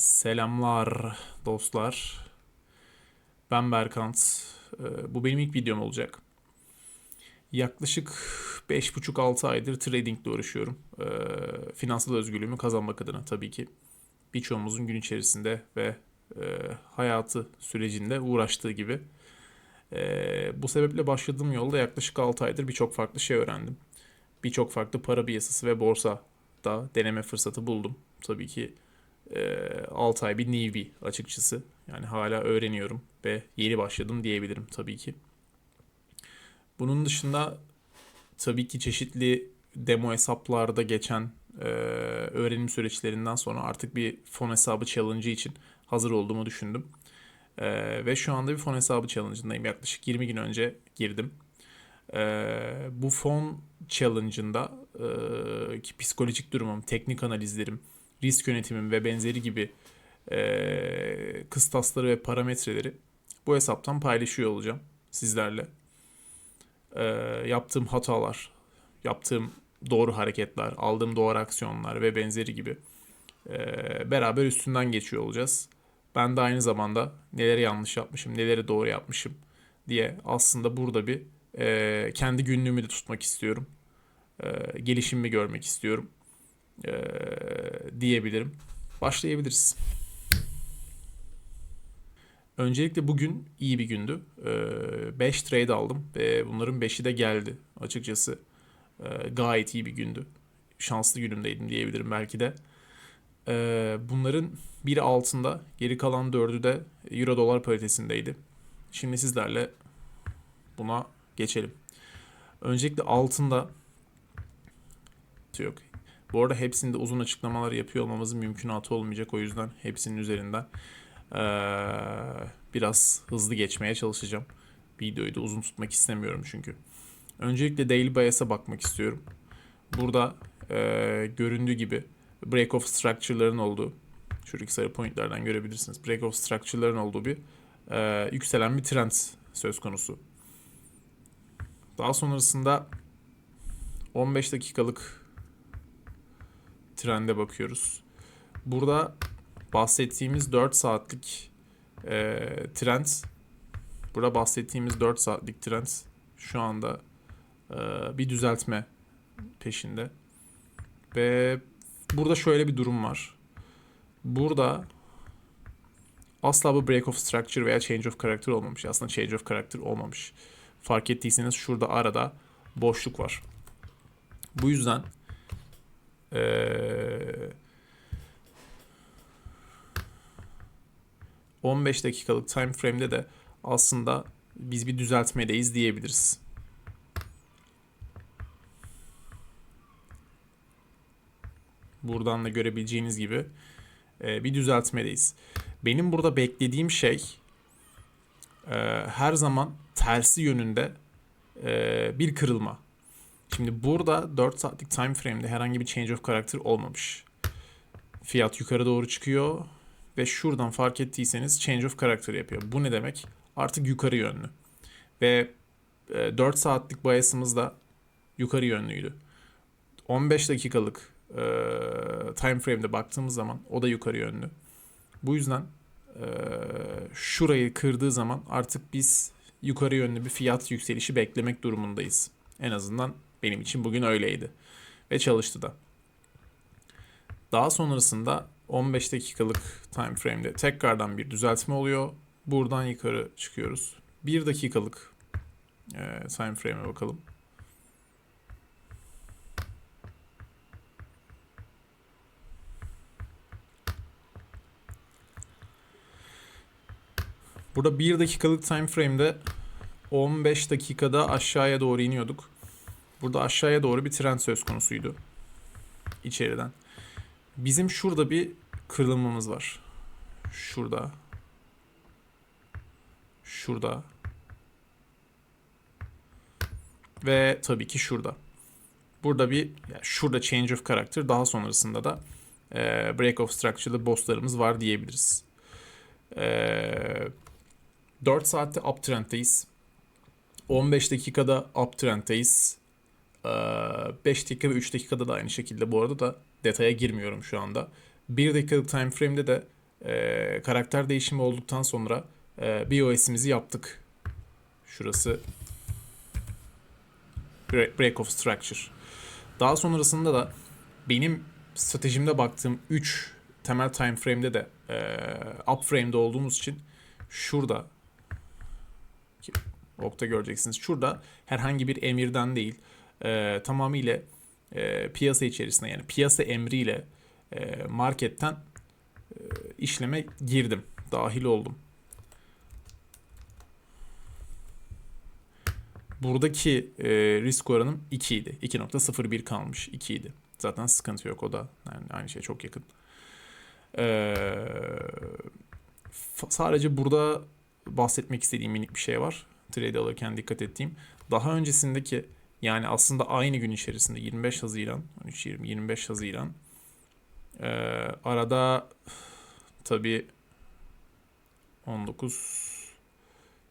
Selamlar dostlar. Ben Berkant. Ee, Bu benim ilk videom olacak. Yaklaşık 5,5-6 aydır tradingle uğraşıyorum. Ee, Finansal özgürlüğümü kazanmak adına tabii ki. Birçoğumuzun gün içerisinde ve e, hayatı sürecinde uğraştığı gibi. Ee, Bu sebeple başladığım yolda yaklaşık 6 aydır birçok farklı şey öğrendim. Birçok farklı para piyasası ve borsa da deneme fırsatı buldum. Tabii ki e, 6 ay bir newbie açıkçası. Yani hala öğreniyorum ve yeni başladım diyebilirim tabii ki. Bunun dışında tabii ki çeşitli demo hesaplarda geçen e, öğrenim süreçlerinden sonra artık bir fon hesabı challenge için hazır olduğumu düşündüm. E, ve şu anda bir fon hesabı challenge'ındayım. Yaklaşık 20 gün önce girdim. E, bu fon challenge'ında e, ki psikolojik durumum, teknik analizlerim, risk yönetimim ve benzeri gibi e, kıstasları ve parametreleri bu hesaptan paylaşıyor olacağım sizlerle. E, yaptığım hatalar, yaptığım doğru hareketler, aldığım doğru aksiyonlar ve benzeri gibi e, beraber üstünden geçiyor olacağız. Ben de aynı zamanda neleri yanlış yapmışım, neleri doğru yapmışım diye aslında burada bir e, kendi günlüğümü de tutmak istiyorum. E, gelişimimi görmek istiyorum e, diyebilirim. Başlayabiliriz. Öncelikle bugün iyi bir gündü. 5 trade aldım ve bunların 5'i de geldi. Açıkçası e, gayet iyi bir gündü. Şanslı günümdeydim diyebilirim belki de. E, bunların biri altında, geri kalan dördü de euro dolar paritesindeydi. Şimdi sizlerle buna geçelim. Öncelikle altında yok. Bu arada hepsinde uzun açıklamalar yapıyor olmamızın mümkünatı olmayacak. O yüzden hepsinin üzerinden eee, biraz hızlı geçmeye çalışacağım. Videoyu da uzun tutmak istemiyorum çünkü. Öncelikle Daily Bias'a bakmak istiyorum. Burada eee, göründüğü gibi break of structure'ların olduğu, şuradaki sarı pointlerden görebilirsiniz. Break of structure'ların olduğu bir eee, yükselen bir trend söz konusu. Daha sonrasında 15 dakikalık trende bakıyoruz. Burada bahsettiğimiz 4 saatlik e, trend, burada bahsettiğimiz 4 saatlik trend şu anda e, bir düzeltme peşinde. Ve burada şöyle bir durum var. Burada asla bu break of structure veya change of character olmamış. Aslında change of character olmamış. Fark ettiyseniz şurada arada boşluk var. Bu yüzden 15 dakikalık time frame'de de aslında biz bir düzeltmedeyiz diyebiliriz. Buradan da görebileceğiniz gibi e, bir düzeltmedeyiz. Benim burada beklediğim şey e, her zaman tersi yönünde e, bir kırılma. Şimdi burada 4 saatlik time frame'de herhangi bir change of character olmamış. Fiyat yukarı doğru çıkıyor ve şuradan fark ettiyseniz change of character yapıyor. Bu ne demek? Artık yukarı yönlü. Ve e, 4 saatlik bias'ımız da yukarı yönlüydü. 15 dakikalık e, time frame'de baktığımız zaman o da yukarı yönlü. Bu yüzden e, şurayı kırdığı zaman artık biz yukarı yönlü bir fiyat yükselişi beklemek durumundayız. En azından benim için bugün öyleydi. Ve çalıştı da. Daha sonrasında 15 dakikalık time frame'de tekrardan bir düzeltme oluyor. Buradan yukarı çıkıyoruz. 1 dakikalık e, time frame'e bakalım. Burada 1 dakikalık time frame'de 15 dakikada aşağıya doğru iniyorduk. Burada aşağıya doğru bir trend söz konusuydu. içeriden. Bizim şurada bir kırılmamız var. Şurada. Şurada. Ve tabii ki şurada. Burada bir yani şurada change of character daha sonrasında da e, break of structure'lı bosslarımız var diyebiliriz. E, 4 saatte uptrend'deyiz. 15 dakikada uptrend'deyiz. 5 dakika ve 3 dakikada da aynı şekilde bu arada da detaya girmiyorum şu anda. 1 dakikalık time frame'de de e, karakter değişimi olduktan sonra e, BOS'imizi yaptık. Şurası Break of Structure. Daha sonrasında da benim stratejimde baktığım 3 temel time frame'de de e, up frame'de olduğumuz için şurada okta göreceksiniz. Şurada herhangi bir emirden değil e, tamamıyla e, piyasa içerisinde yani piyasa emriyle e, marketten e, işleme girdim. Dahil oldum. Buradaki e, risk oranım 2 idi. 2.01 kalmış. 2 idi. Zaten sıkıntı yok o da. Yani aynı şey çok yakın. Ee, sadece burada bahsetmek istediğim minik bir şey var. Trade alırken dikkat ettiğim. Daha öncesindeki yani aslında aynı gün içerisinde 25 Haziran, 13 20 25 Haziran ee, arada tabii 19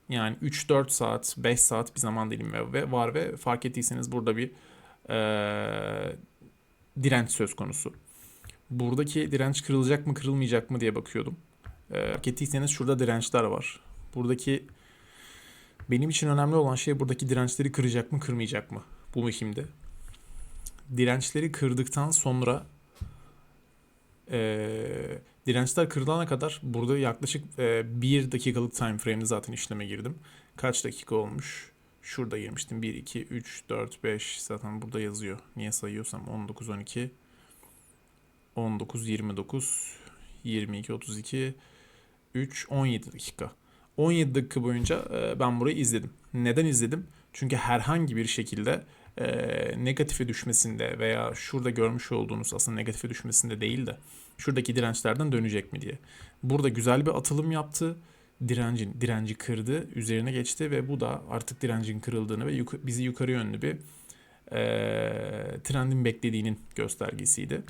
yani 3-4 saat, 5 saat bir zaman dilimi var ve fark ettiyseniz burada bir ee, direnç söz konusu. Buradaki direnç kırılacak mı kırılmayacak mı diye bakıyordum. Ee, fark ettiyseniz şurada dirençler var. Buradaki benim için önemli olan şey buradaki dirençleri kıracak mı kırmayacak mı? Bu mühimdi. Dirençleri kırdıktan sonra ee, dirençler kırılana kadar burada yaklaşık e, bir dakikalık time frame'de zaten işleme girdim. Kaç dakika olmuş? Şurada girmiştim. 1, 2, 3, 4, 5 zaten burada yazıyor. Niye sayıyorsam 19, 12, 19, 29, 22, 32, 3, 17 dakika. 17 dakika boyunca e, ben burayı izledim. Neden izledim? Çünkü herhangi bir şekilde e, negatife düşmesinde veya şurada görmüş olduğunuz aslında negatife düşmesinde değil de şuradaki dirençlerden dönecek mi diye. Burada güzel bir atılım yaptı. Direncin direnci kırdı, üzerine geçti ve bu da artık direncin kırıldığını ve yuk- bizi yukarı yönlü bir e, trendin beklediğinin göstergesiydi.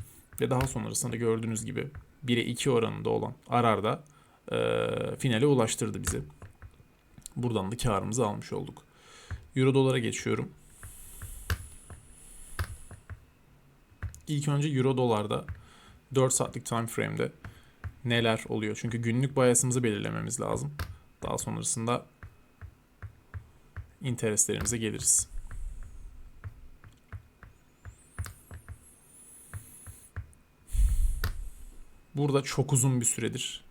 Ve daha sonrasında gördüğünüz gibi 1'e 2 oranında olan ararda e, finale ulaştırdı bizi. Buradan da karımızı almış olduk. Euro dolara geçiyorum. İlk önce Euro dolarda 4 saatlik time frame'de neler oluyor? Çünkü günlük bias'ımızı belirlememiz lazım. Daha sonrasında interestlerimize geliriz. Burada çok uzun bir süredir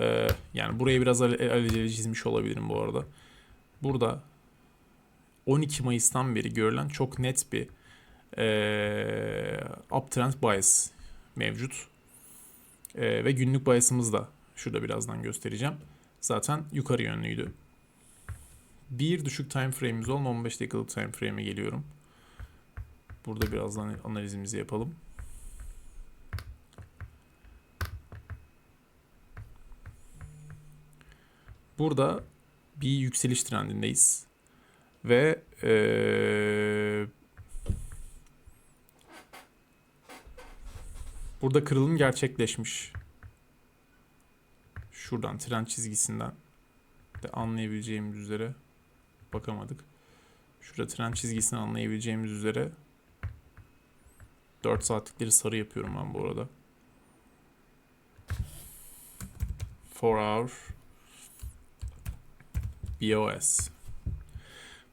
ee, yani burayı biraz ale- alelacele çizmiş olabilirim bu arada. Burada 12 Mayıs'tan beri görülen çok net bir ee, uptrend bias mevcut. Ee, ve günlük bias'ımız da şurada birazdan göstereceğim. Zaten yukarı yönlüydü. Bir düşük time frame'imiz olan 15 dakikalık time frame'e geliyorum. Burada birazdan analizimizi yapalım. Burada bir yükseliş trendindeyiz. Ve eee, burada kırılım gerçekleşmiş. Şuradan trend çizgisinden de anlayabileceğimiz üzere bakamadık. Şurada trend çizgisini anlayabileceğimiz üzere 4 saatlikleri sarı yapıyorum ben bu arada. 4 hour BOS.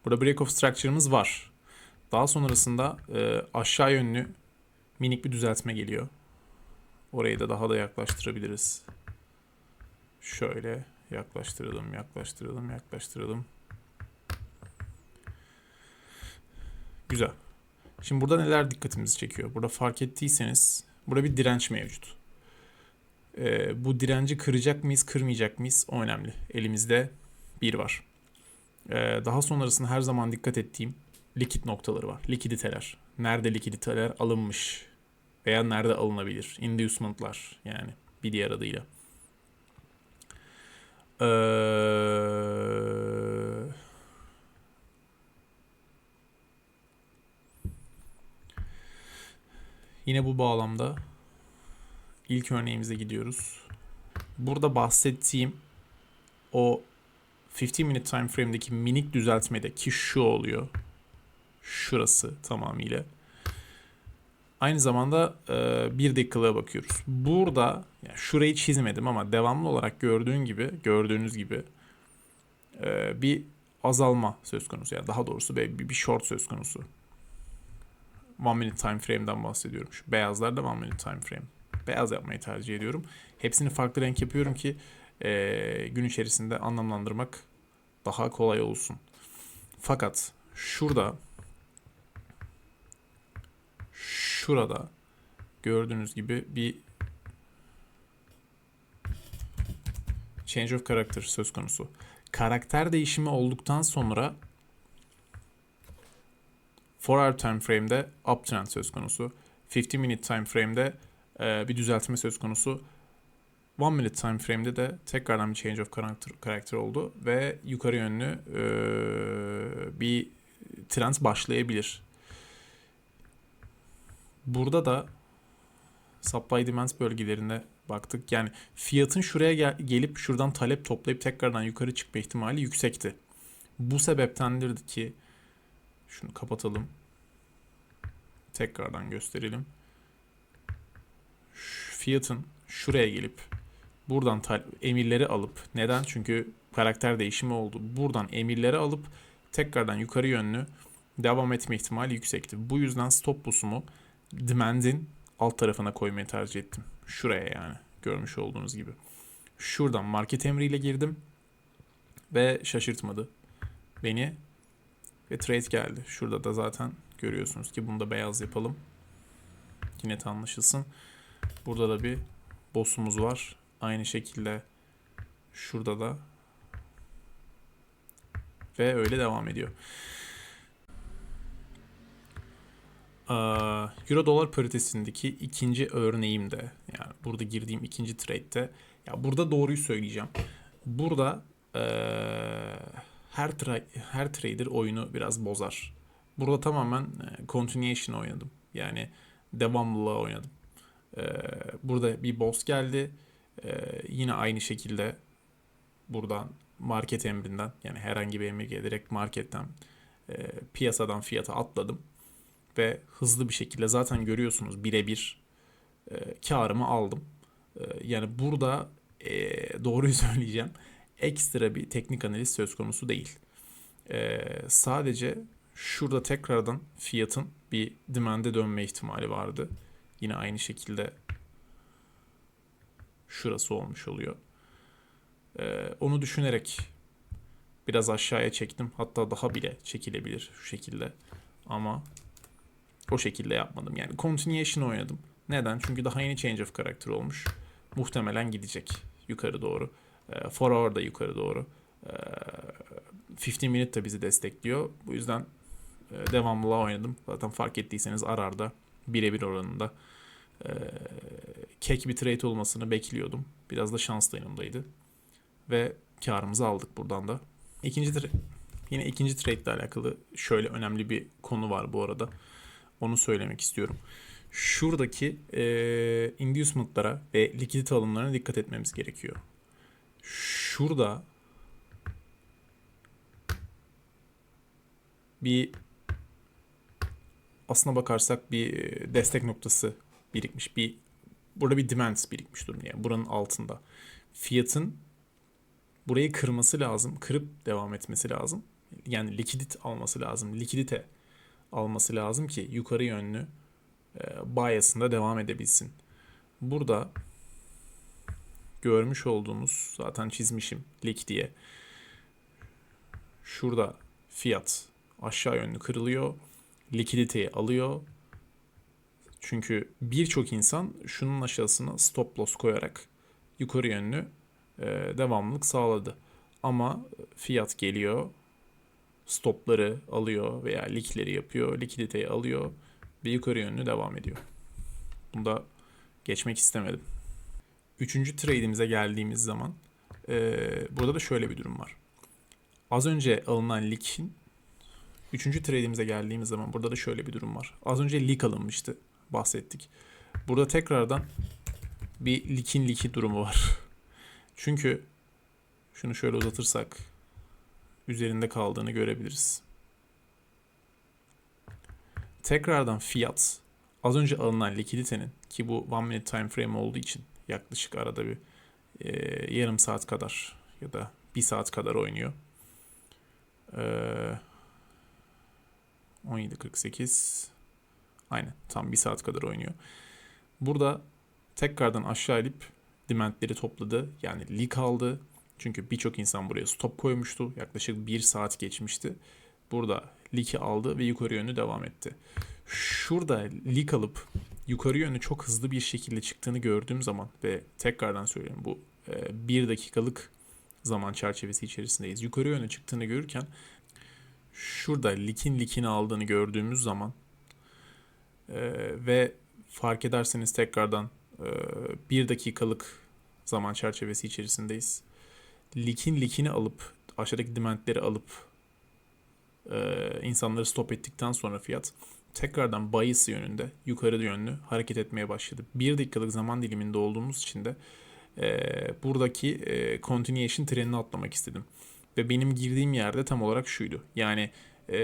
Burada break of structure'ımız var. Daha sonrasında e, aşağı yönlü minik bir düzeltme geliyor. Orayı da daha da yaklaştırabiliriz. Şöyle yaklaştıralım, yaklaştıralım, yaklaştıralım. Güzel. Şimdi burada neler dikkatimizi çekiyor? Burada fark ettiyseniz burada bir direnç mevcut. Ee, bu direnci kıracak mıyız, kırmayacak mıyız? O önemli. Elimizde bir var. Ee, daha sonrasında her zaman dikkat ettiğim likit noktaları var. Likiditeler. Nerede likiditeler alınmış veya nerede alınabilir? Inducement'lar yani bir diğer adıyla. Ee, yine bu bağlamda ilk örneğimize gidiyoruz. Burada bahsettiğim o 15 minute time frame'deki minik düzeltmede ki şu oluyor. Şurası tamamıyla. Aynı zamanda e, bir dakikalığa bakıyoruz. Burada Yani şurayı çizmedim ama devamlı olarak gördüğün gibi, gördüğünüz gibi e, bir azalma söz konusu. Yani daha doğrusu bir, bir short söz konusu. One minute time frame'den bahsediyorum. Şu beyazlar da one minute time frame. Beyaz yapmayı tercih ediyorum. Hepsini farklı renk yapıyorum ki e, gün içerisinde anlamlandırmak daha kolay olsun. Fakat şurada şurada gördüğünüz gibi bir change of character söz konusu. Karakter değişimi olduktan sonra 4 hour time frame'de uptrend söz konusu. 50 minute time frame'de bir düzeltme söz konusu. 1 minute time frame'de de tekrardan bir change of character, character oldu ve yukarı yönlü e, bir trend başlayabilir. Burada da supply demand bölgelerine baktık. Yani fiyatın şuraya gel- gelip şuradan talep toplayıp tekrardan yukarı çıkma ihtimali yüksekti. Bu sebeptendir ki şunu kapatalım. Tekrardan gösterelim. Şu fiyatın şuraya gelip buradan emirleri alıp neden? Çünkü karakter değişimi oldu. Buradan emirleri alıp tekrardan yukarı yönlü devam etme ihtimali yüksekti. Bu yüzden stop loss'umu demand'in alt tarafına koymayı tercih ettim. Şuraya yani görmüş olduğunuz gibi. Şuradan market emriyle girdim ve şaşırtmadı beni ve trade geldi. Şurada da zaten görüyorsunuz ki bunu da beyaz yapalım. Yine net anlaşılsın. Burada da bir boss'umuz var. Aynı şekilde şurada da ve öyle devam ediyor. Aa, Euro dolar paritesindeki ikinci örneğim de yani burada girdiğim ikinci trade'de ya burada doğruyu söyleyeceğim. Burada eee, her tra- her trader oyunu biraz bozar. Burada tamamen e, continuation oynadım. Yani devamlılığa oynadım. Eee, burada bir boss geldi. Eee, yine aynı şekilde buradan market emrinden yani herhangi bir emir gelerek marketten eee, piyasadan fiyata atladım ve hızlı bir şekilde zaten görüyorsunuz birebir e, karımı aldım. E, yani burada e, doğruyu söyleyeceğim. Ekstra bir teknik analiz söz konusu değil. E, sadece şurada tekrardan fiyatın bir demand'e dönme ihtimali vardı. Yine aynı şekilde şurası olmuş oluyor. E, onu düşünerek biraz aşağıya çektim. Hatta daha bile çekilebilir şu şekilde. Ama o şekilde yapmadım. Yani continuation oynadım. Neden? Çünkü daha yeni change of character olmuş. Muhtemelen gidecek yukarı doğru. E, for hour da yukarı doğru. E, 15 minute de bizi destekliyor. Bu yüzden e, devamlılığa oynadım. Zaten fark ettiyseniz ararda birebir oranında e, kek bir trade olmasını bekliyordum. Biraz da şans da yanımdaydı. Ve karımızı aldık buradan da. İkinci yine ikinci trade ile alakalı şöyle önemli bir konu var bu arada. Onu söylemek istiyorum. Şuradaki e, inducement'lara ve likidite alımlarına dikkat etmemiz gerekiyor. Şurada bir aslına bakarsak bir destek noktası birikmiş. Bir burada bir demand birikmiş durumda. Yani buranın altında. Fiyatın burayı kırması lazım. Kırıp devam etmesi lazım. Yani likidit alması lazım. Likidite alması lazım ki yukarı yönlü e, bias'ında devam edebilsin. Burada görmüş olduğumuz zaten çizmişim lik diye. Şurada fiyat aşağı yönlü kırılıyor. Likiditeyi alıyor. Çünkü birçok insan şunun aşağısına stop loss koyarak yukarı yönlü e, devamlılık sağladı. Ama fiyat geliyor stopları alıyor veya likleri yapıyor, likiditeyi alıyor ve yukarı yönlü devam ediyor. Bunu da geçmek istemedim. Üçüncü trade'imize geldiğimiz zaman e, burada da şöyle bir durum var. Az önce alınan likin üçüncü trade'imize geldiğimiz zaman burada da şöyle bir durum var. Az önce lik alınmıştı. Bahsettik. Burada tekrardan bir likin liki durumu var. Çünkü şunu şöyle uzatırsak üzerinde kaldığını görebiliriz. Tekrardan fiyat az önce alınan likiditenin ki bu one minute time frame olduğu için Yaklaşık arada bir e, yarım saat kadar ya da bir saat kadar oynuyor. Ee, 17.48 Aynen tam bir saat kadar oynuyor. Burada tekrardan aşağı inip dimentleri topladı. Yani leak aldı. Çünkü birçok insan buraya stop koymuştu. Yaklaşık bir saat geçmişti. Burada leak'i aldı ve yukarı yönlü devam etti. Şurada leak alıp yukarı yönlü çok hızlı bir şekilde çıktığını gördüğüm zaman ve tekrardan söylüyorum bu e, bir dakikalık zaman çerçevesi içerisindeyiz. Yukarı yönlü çıktığını görürken şurada likin likini aldığını gördüğümüz zaman e, ve fark ederseniz tekrardan e, bir dakikalık zaman çerçevesi içerisindeyiz. Likin likini alıp aşağıdaki dimentleri alıp e, insanları stop ettikten sonra fiyat tekrardan bias yönünde yukarı yönlü hareket etmeye başladı. Bir dakikalık zaman diliminde olduğumuz için de e, buradaki e, continuation trenini atlamak istedim. Ve benim girdiğim yerde tam olarak şuydu. Yani e,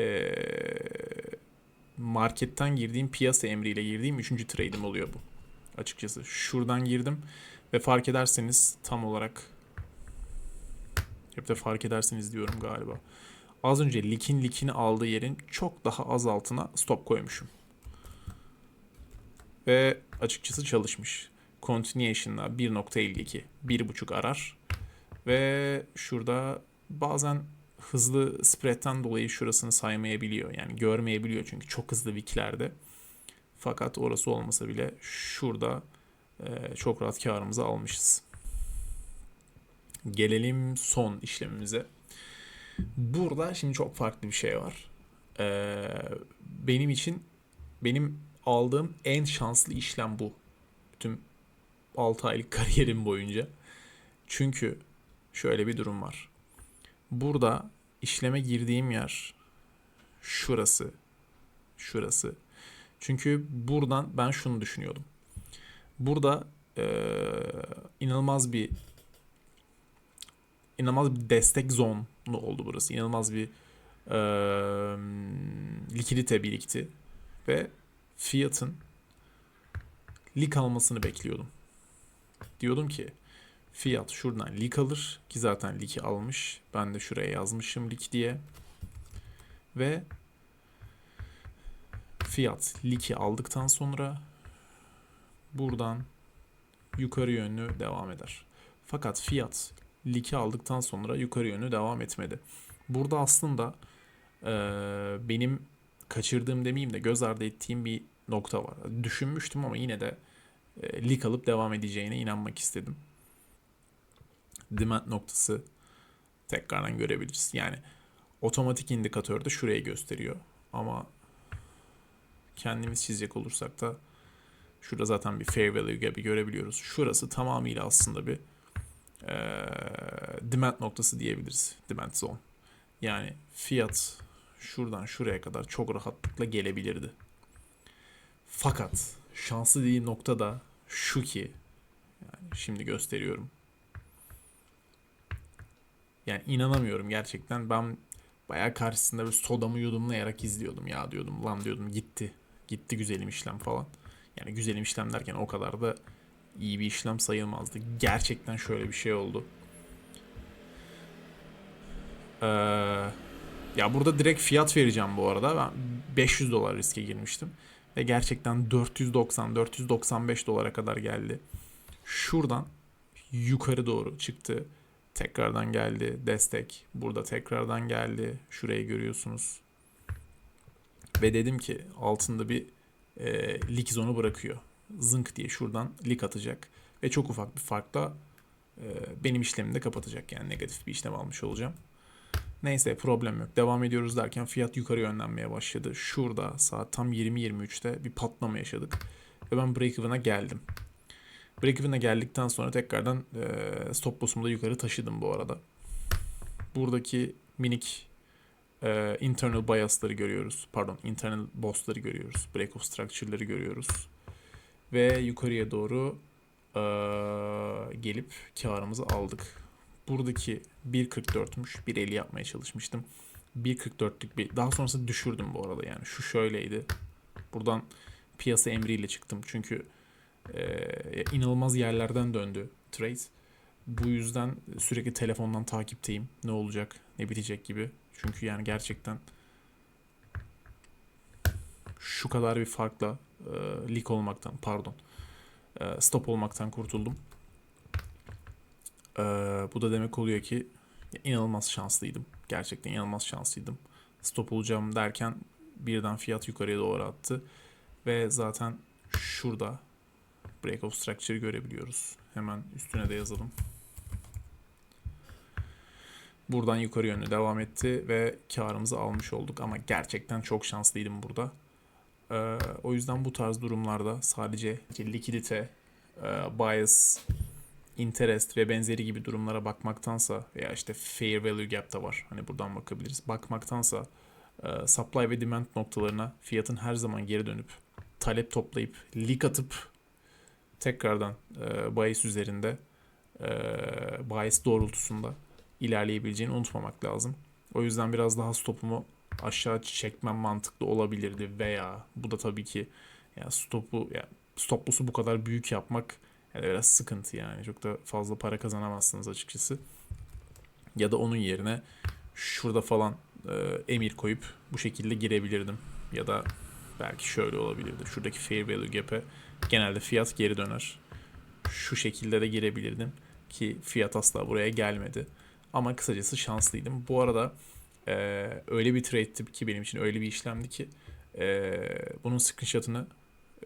marketten girdiğim piyasa emriyle girdiğim üçüncü trade'im oluyor bu. Açıkçası şuradan girdim ve fark ederseniz tam olarak hep de fark ederseniz diyorum galiba. Az önce likin likini aldığı yerin çok daha az altına stop koymuşum. Ve açıkçası çalışmış. Continuation'la 1.52 1.5 arar. Ve şurada bazen hızlı spread'ten dolayı şurasını saymayabiliyor. Yani görmeyebiliyor çünkü çok hızlı wicklerde. Fakat orası olmasa bile şurada e, çok rahat karımızı almışız. Gelelim son işlemimize. Burada şimdi çok farklı bir şey var. Ee, benim için benim aldığım en şanslı işlem bu. Tüm 6 aylık kariyerim boyunca. Çünkü şöyle bir durum var. Burada işleme girdiğim yer şurası. Şurası. Çünkü buradan ben şunu düşünüyordum. Burada ee, inanılmaz bir inanılmaz bir destek zonu oldu burası. İnanılmaz bir e, likidite birikti ve fiyatın lik almasını bekliyordum. Diyordum ki fiyat şuradan lik alır ki zaten liki almış. Ben de şuraya yazmışım lik diye. Ve fiyat liki aldıktan sonra buradan yukarı yönlü devam eder. Fakat fiyat liki aldıktan sonra yukarı yönlü devam etmedi. Burada aslında e, benim kaçırdığım demeyeyim de göz ardı ettiğim bir nokta var. Düşünmüştüm ama yine de e, lik alıp devam edeceğine inanmak istedim. Demand noktası tekrardan görebiliriz. Yani otomatik indikatörde şurayı gösteriyor. Ama kendimiz çizecek olursak da şurada zaten bir fair value gibi görebiliyoruz. Şurası tamamıyla aslında bir e, demand noktası diyebiliriz. Demand zone. Yani fiyat şuradan şuraya kadar çok rahatlıkla gelebilirdi. Fakat şanslı dediğim nokta da şu ki yani şimdi gösteriyorum. Yani inanamıyorum gerçekten. Ben bayağı karşısında bir sodamı yudumlayarak izliyordum. Ya diyordum lan diyordum gitti. Gitti güzelim işlem falan. Yani güzelim işlem derken o kadar da iyi bir işlem sayılmazdı. Gerçekten şöyle bir şey oldu. Ee, ya burada direkt fiyat vereceğim bu arada. Ben 500 dolar riske girmiştim. Ve gerçekten 490-495 dolara kadar geldi. Şuradan yukarı doğru çıktı. Tekrardan geldi destek. Burada tekrardan geldi. Şurayı görüyorsunuz. Ve dedim ki altında bir e, lik zonu bırakıyor zınk diye şuradan lik atacak. Ve çok ufak bir farkla e, benim işlemimi de kapatacak. Yani negatif bir işlem almış olacağım. Neyse problem yok. Devam ediyoruz derken fiyat yukarı yönlenmeye başladı. Şurada saat tam 20.23'te bir patlama yaşadık. Ve ben break-even'a geldim. Break-even'a geldikten sonra tekrardan e, stop loss'umu da yukarı taşıdım bu arada. Buradaki minik e, internal bias'ları görüyoruz. Pardon internal boss'ları görüyoruz. Break of structure'ları görüyoruz ve yukarıya doğru e, gelip karımızı aldık. Buradaki 1.44'müş. 1.50 yapmaya çalışmıştım. 1.44'lük bir daha sonrasında düşürdüm bu arada yani. Şu şöyleydi. Buradan piyasa emriyle çıktım. Çünkü Ee, inanılmaz yerlerden döndü trade. Bu yüzden sürekli telefondan takipteyim. Ne olacak, ne bitecek gibi. Çünkü yani gerçekten şu kadar bir farkla e, leak olmaktan, pardon, e, stop olmaktan kurtuldum. E, bu da demek oluyor ki inanılmaz şanslıydım. Gerçekten inanılmaz şanslıydım. Stop olacağım derken birden fiyat yukarıya doğru attı. Ve zaten şurada break of structure görebiliyoruz. Hemen üstüne de yazalım. Buradan yukarı yönlü devam etti ve karımızı almış olduk ama gerçekten çok şanslıydım burada. Ee, o yüzden bu tarz durumlarda sadece likidite, e, bias, interest ve benzeri gibi durumlara bakmaktansa veya işte fair value gap da var. Hani buradan bakabiliriz. Bakmaktansa e, supply ve demand noktalarına fiyatın her zaman geri dönüp talep toplayıp lik atıp tekrardan e, bias üzerinde e, bias doğrultusunda ilerleyebileceğini unutmamak lazım. O yüzden biraz daha stopumu aşağı çekmem mantıklı olabilirdi veya bu da tabii ki ya stopu ya stoplusu bu kadar büyük yapmak yani biraz sıkıntı yani. Çok da fazla para kazanamazsınız açıkçası. Ya da onun yerine şurada falan e, emir koyup bu şekilde girebilirdim. Ya da belki şöyle olabilirdi. Şuradaki fair value gap'e genelde fiyat geri döner. Şu şekilde de girebilirdim ki fiyat asla buraya gelmedi. Ama kısacası şanslıydım. Bu arada e, öyle bir trade'ti ki benim için öyle bir işlemdi ki e, bunun screenshot'ını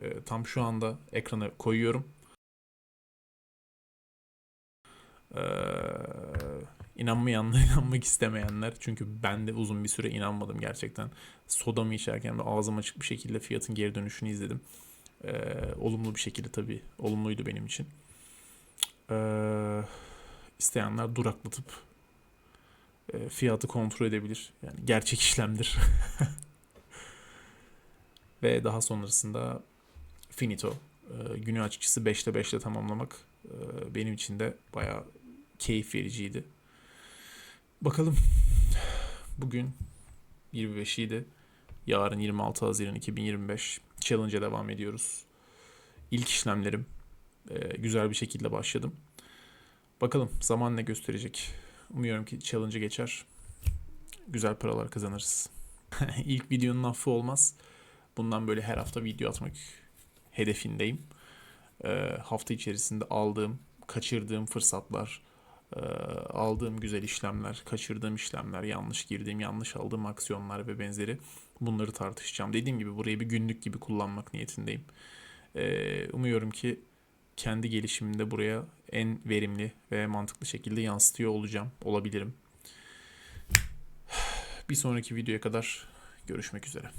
e, tam şu anda ekrana koyuyorum. Ee, inanmayanlar, inanmak istemeyenler. Çünkü ben de uzun bir süre inanmadım gerçekten. Sodamı içerken de ağzım açık bir şekilde fiyatın geri dönüşünü izledim. Ee, olumlu bir şekilde tabii. Olumluydu benim için. Ee, isteyenler duraklatıp e, fiyatı kontrol edebilir. Yani gerçek işlemdir. Ve daha sonrasında finito. Ee, günü açıkçası 5'te 5'te tamamlamak e, benim için de bayağı keyif vericiydi. Bakalım. Bugün 25'iydi. Yarın 26 Haziran 2025. Challenge'a devam ediyoruz. İlk işlemlerim e, güzel bir şekilde başladım. Bakalım zaman ne gösterecek. Umuyorum ki challenge'a geçer. Güzel paralar kazanırız. İlk videonun affı olmaz. Bundan böyle her hafta video atmak hedefindeyim. E, hafta içerisinde aldığım, kaçırdığım fırsatlar, e, aldığım güzel işlemler, kaçırdığım işlemler, yanlış girdiğim, yanlış aldığım aksiyonlar ve benzeri bunları tartışacağım. Dediğim gibi burayı bir günlük gibi kullanmak niyetindeyim. E, umuyorum ki kendi gelişimimde buraya en verimli ve mantıklı şekilde yansıtıyor olacağım, olabilirim. Bir sonraki videoya kadar görüşmek üzere.